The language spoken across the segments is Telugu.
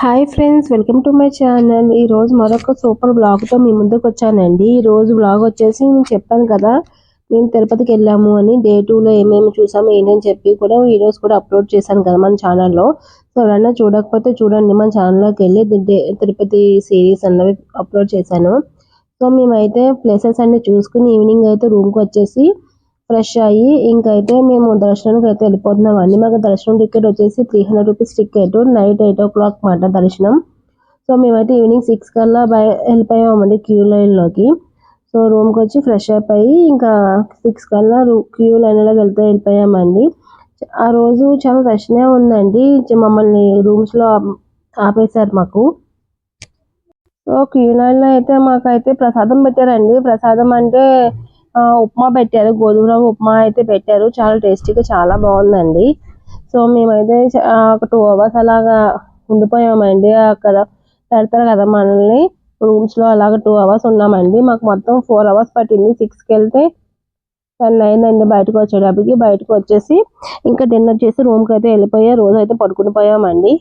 Hi friends welcome to my channel. ఈ రోజు మరొక సూపర్ బ్లాగ్తో మీ ముందుకు వచ్చానండి. ఈ రోజు బ్లాగ్ వచ్చేసి నేను చెప్పాను కదా మేము తిరుపతికి వెళ్ళాము అని డే టూలో ఏమేమి చూసాము ఏంటని చెప్పి కూడా వీడియోస్ కూడా అప్లోడ్ చేశాను కదా మన ఛానల్లో సో ఎవరన్నా చూడకపోతే చూడండి మన ఛానల్లోకి వెళ్ళి తిరుపతి సిరీస్ అన్నవి అప్లోడ్ చేశాను. సో మేమైతే ప్లేసెస్ అన్ని చూసుకుని ఈవినింగ్ అయితే రూమ్కి వచ్చేసి ఫ్రెష్ అయ్యి ఇంకైతే మేము దర్శనానికి అయితే వెళ్ళిపోతున్నాం అండి. మాకు దర్శనం టికెట్ వచ్చేసి three hundred rupees ticket night eight o'clock మాట దర్శనం. సో మేమైతే ఈవినింగ్ సిక్స్ కల్లా బయ వెళ్ళిపోయామండి క్యూ లైన్లోకి సో రూమ్కి వచ్చి ఫ్రెష్ అప్ అయ్యి ఇంకా సిక్స్ కల్లా క్యూ లైన్లోకి వెళ్తే వెళ్ళిపోయామండి ఆ రోజు చాలా రష్నే ఉందండి. మమ్మల్ని రూమ్స్లో ఆపేశారు మాకు. సో క్యూ లైన్లో అయితే మాకైతే ప్రసాదం పెట్టారండి. ప్రసాదం అంటే ఉప్మా పెట్టారు గోధుమ రవ్వ ఉప్మా అయితే పెట్టారు. చాలా టేస్టీగా చాలా బాగుందండి. సో మేమైతే ఒక టూ అవర్స్ అలాగా ఉండిపోయామండి. అక్కడ పెడతారు కదా మనల్ని. రూమ్స్లో అలాగ టూ అవర్స్ ఉన్నామండి. మాకు మొత్తం ఫోర్ అవర్స్ పట్టింది. సిక్స్కి వెళ్తే టెన్ అయిందండి బయటకు వచ్చేటప్పటికి. బయటకు వచ్చేసి ఇంకా డిన్నర్ చేసి రూమ్కి అయితే వెళ్ళిపోయా రోజు అయితే పడుకుని పోయామండి.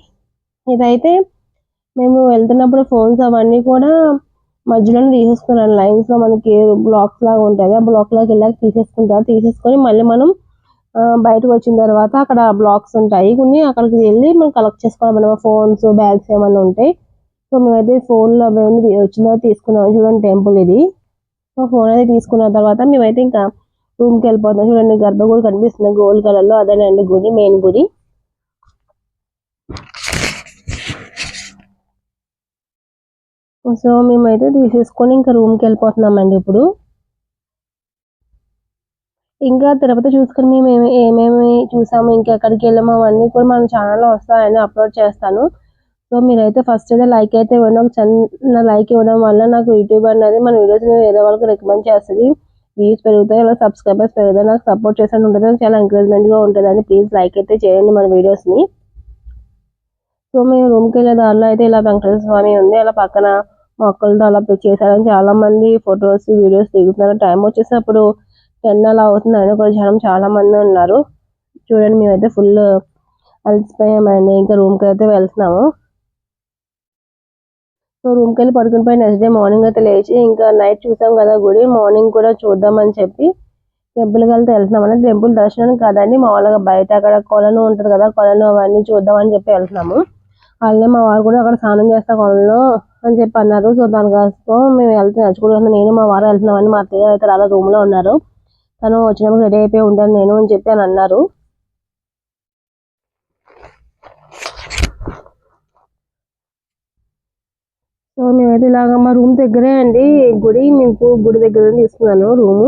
ఇదైతే మేము వెళ్తున్నప్పుడు ఫోన్స్ అవన్నీ కూడా మధ్యలోనే తీసేసుకున్నాను. లైన్స్లో మనకి బ్లాక్స్ లాగా ఉంటాయి ఆ బ్లాక్ లాగా వెళ్ళాక తీసేసుకుంటారు తీసేసుకొని మళ్ళీ మనం బయటకు వచ్చిన తర్వాత అక్కడ బ్లాక్స్ ఉంటాయి. కొన్ని అక్కడికి వెళ్ళి మనం కలెక్ట్ చేసుకోవాలి. మన ఫోన్స్ బ్యాగ్స్ ఏమైనా ఉంటాయి. సో మేమైతే ఫోన్లో అవన్నీ వచ్చిన తీసుకున్నాం. చూడండి టెంపుల్ ఇది. సో ఫోన్ అయితే తీసుకున్న తర్వాత మేమైతే ఇంకా రూమ్కి వెళ్ళిపోతాం చూడండి గర్భగుడి కనిపిస్తుంది. గోల్డ్ కలర్లో అదేనండి గుడి మెయిన్ గుడి. సో మేమైతే తీసేసుకొని ఇంకా రూమ్కి వెళ్ళిపోతున్నామండి ఇప్పుడు. ఇంకా తిరుపతి చూసుకొని మేము ఏమేమి చూసాము ఇంకా ఎక్కడికి వెళ్ళాము అవన్నీ కూడా మన ఛానల్లో వస్తాయని అప్లోడ్ చేస్తాను. సో మీరైతే ఫస్ట్ అయితే లైక్ అయితే ఇవ్వండి. ఒక చిన్న లైక్ ఇవ్వడం వల్ల నాకు యూట్యూబ్ అనేది మన వీడియోస్ వేరే వాళ్ళకి రికమెండ్ చేస్తుంది. వ్యూస్ పెరుగుతాయి అలా సబ్స్క్రైబర్స్ పెరుగుతాయి. నాకు సపోర్ట్ చేసినట్టు ఉంటుంది. చాలా ఎంకరేజ్మెంట్గా ఉంటుందని ప్లీజ్ లైక్ అయితే చేయండి మన వీడియోస్ని. సో మేము రూమ్కి వెళ్ళే దారిలో అయితే ఇలా వెంకటేశ్వర స్వామి ఉంది. అలా పక్కన మొక్కలతో అలా చేశారని చాలా మంది ఫొటోస్ వీడియోస్ దిగుతున్నారు. టైం వచ్చేసినప్పుడు టెన్ అలా అవుతుంది. అయినా కూడా జనం చాలా మంది ఉన్నారు. చూడండి మేమైతే ఫుల్ అలసిపోయామండి. ఇంకా రూమ్కి అయితే వెళ్తున్నాము. సో రూమ్కి వెళ్ళి పడుకుని పోయి నెక్స్ట్ డే మార్నింగ్ అయితే లేచి ఇంకా నైట్ చూసాం కదా గుడి. మార్నింగ్ కూడా చూద్దామని చెప్పి టెంపుల్కి వెళ్తే వెళ్తున్నాం అంటే టెంపుల్ దర్శనం కాదండి. మామూలుగా బయట అక్కడ కొలను ఉంటుంది కదా కొలను అవన్నీ చూద్దామని చెప్పి వెళ్తున్నాము. అలానే మా వారు కూడా అక్కడ స్నానం చేస్తా కొలను అని చెప్పి అన్నారు. సో దానికోసం మేము వెళ్తే నడుచుకుంటున్నాం నేను మా వారు వెళ్తున్నామని మా అత్తయ్య అయితే అలా రూమ్లో ఉన్నారు. తను వచ్చినప్పుడు రెడీ అయిపోయి ఉంటాను నేను అని చెప్పి అని అన్నారు. సో మేమైతే ఇలాగ మా రూమ్ దగ్గరే అండి. గుడి మీకు గుడి దగ్గర తీసుకున్నాను రూము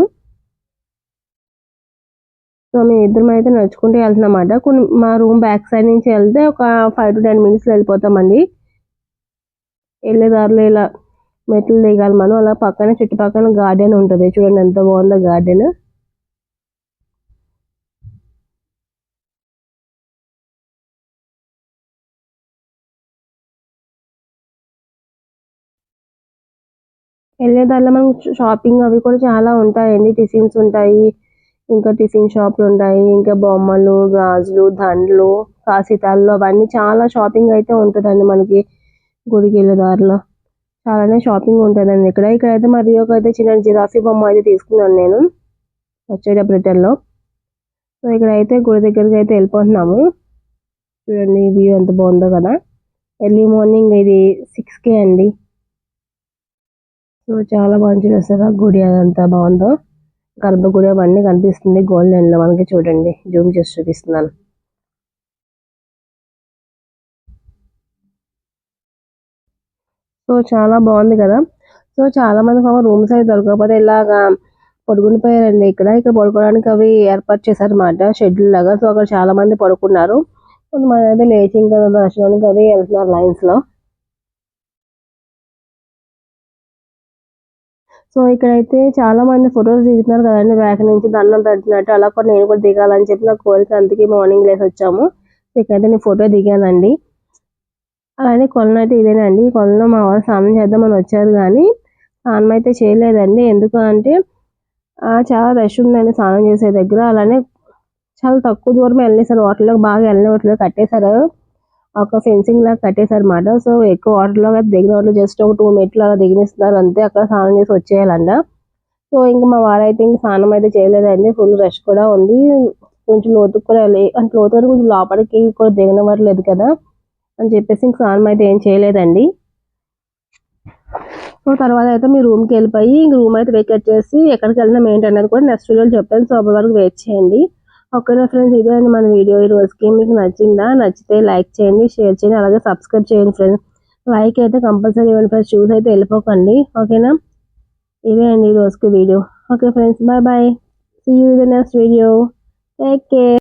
సో మేము ఇద్దరం అయితే నడుచుకుంటూ వెళ్తున్నమాట కొన్ని మా రూమ్ బ్యాక్ సైడ్ నుంచి వెళ్తే ఒక ఫైవ్ టు టెన్ మినిట్స్లో వెళ్ళిపోతామండి. వెళ్ళేదారిలో ఇలా మెట్లు దిగాలి మనం. అలా పక్కన చుట్టుపక్కల గార్డెన్ ఉంటుంది. చూడండి ఎంత బాగుందో గార్డెన్. వెళ్ళేదారిలో మనం షాపింగ్ అవి కూడా చాలా ఉంటాయండి. టిఫిన్స్ ఉంటాయి. ఇంకా టిఫిన్ షాప్లు ఉంటాయి. ఇంకా బొమ్మలు గాజులు దండ్లు కాసితాల్లో అవన్నీ చాలా షాపింగ్ అయితే ఉంటుందండి మనకి. గుడికి వెళ్ళే దారిలో. చాలానే షాపింగ్ ఉంటుందండి ఇక్కడ. ఇక్కడైతే మరి ఒక అయితే చిన్న జిరాఫీ బొమ్మ అయితే తీసుకున్నాను నేను వచ్చేటప్పుడు రిటర్న్లో. సో ఇక్కడైతే గుడి దగ్గరికి అయితే వెళ్ళిపోతున్నాము. చూడండి వ్యూ ఎంత బాగుందో కదా. ఎర్లీ మార్నింగ్ ఇది సిక్స్కే అండి. సో చాలా మంచిగా వస్తుంది గుడి అదంతా బాగుందో. గర్భగుడి అవన్నీ కనిపిస్తుంది. గోల్డెన్లో మనకి చూడండి. జూమ్ చేసి చూపిస్తున్నాను. సో చాలా బాగుంది కదా. సో చాలా మంది రూమ్స్ అయితే దొరకకపోతే ఇలాగా పడుకునిపోయారండి ఇక్కడ. ఇక్కడ పడుకోవడానికి అవి ఏర్పాటు చేశారు అన్నమాట షెడ్యూల్ లాగా. సో అక్కడ చాలా మంది పడుకున్నారు. కొంతమంది అయితే లేచి ఇంకా దర్శనానికి అవి వెళ్తున్నారు లైన్స్లో. సో ఇక్కడైతే చాలా మంది ఫొటోస్ దిగుతున్నారు కదండి బ్యాక్ నుంచి దండం పెడుతున్నట్టు. అలా కూడా నేను కూడా దిగాలని చెప్పి నా కోరిక. అందుకే మార్నింగ్ లేసి వచ్చాము. ఇక్కడైతే నేను ఫోటో దిగానండి. అలానే కొలను అయితే ఇదేనండి. ఈ కొలను మా వారు స్నానం చేద్దామని వచ్చారు కానీ స్నానం అయితే చేయలేదండి. ఎందుకు అంటే చాలా రష్ ఉందండి స్నానం చేసే దగ్గర. అలానే చాలా తక్కువ దూరం వెళ్ళేసారు వాటిలోకి బాగా వెళ్ళిన వాటిలో కట్టేశారు. ఒక ఫెన్సింగ్ లాగా కట్టేశారు అన్నమాట. సో ఎక్కువ వాటర్లో దిగిన వాళ్ళు జస్ట్ ఒక టూ మెట్లు అలా దిగినిస్తున్నారు. అంతే అక్కడ స్నానం చేసి వచ్చేయాలంట. సో ఇంకా మా వారైతే ఇంకా స్నానం అయితే చేయలేదండి. ఫుల్ రష్ కూడా ఉంది. కొంచెం లోతుకు కూడా వెళ్ళి అంటే లోతు కొంచెం లోపలికి కూడా దిగనివ్వట్లేదు కదా. అని చెప్పేసి ఇంక స్నానం అయితే ఏం చేయలేదండి. సో తర్వాత అయితే మీ రూమ్కి వెళ్ళిపోయి ఇంక రూమ్ అయితే వెకేట్ చేసి ఎక్కడికి వెళ్ళినా ఏంటి అనేది కూడా నెక్స్ట్ వీడియోలో చెప్తాను. సో అప్పటి వరకు వెయిట్ చేయండి. ఓకేనా ఫ్రెండ్స్ ఇదే అండి మన వీడియో ఈ రోజుకి. మీకు నచ్చిందా? నచ్చితే లైక్ చేయండి షేర్ చేయండి అలాగే సబ్స్క్రైబ్ చేయండి ఫ్రెండ్స్ లైక్ అయితే కంపల్సరీ ఇవ్వండి ఫ్రెండ్స్ చూసి అయితే వెళ్ళిపోకండి. ఓకేనా? ఇదే అండి ఈ రోజుకి video okay friends bye bye see you the next video take care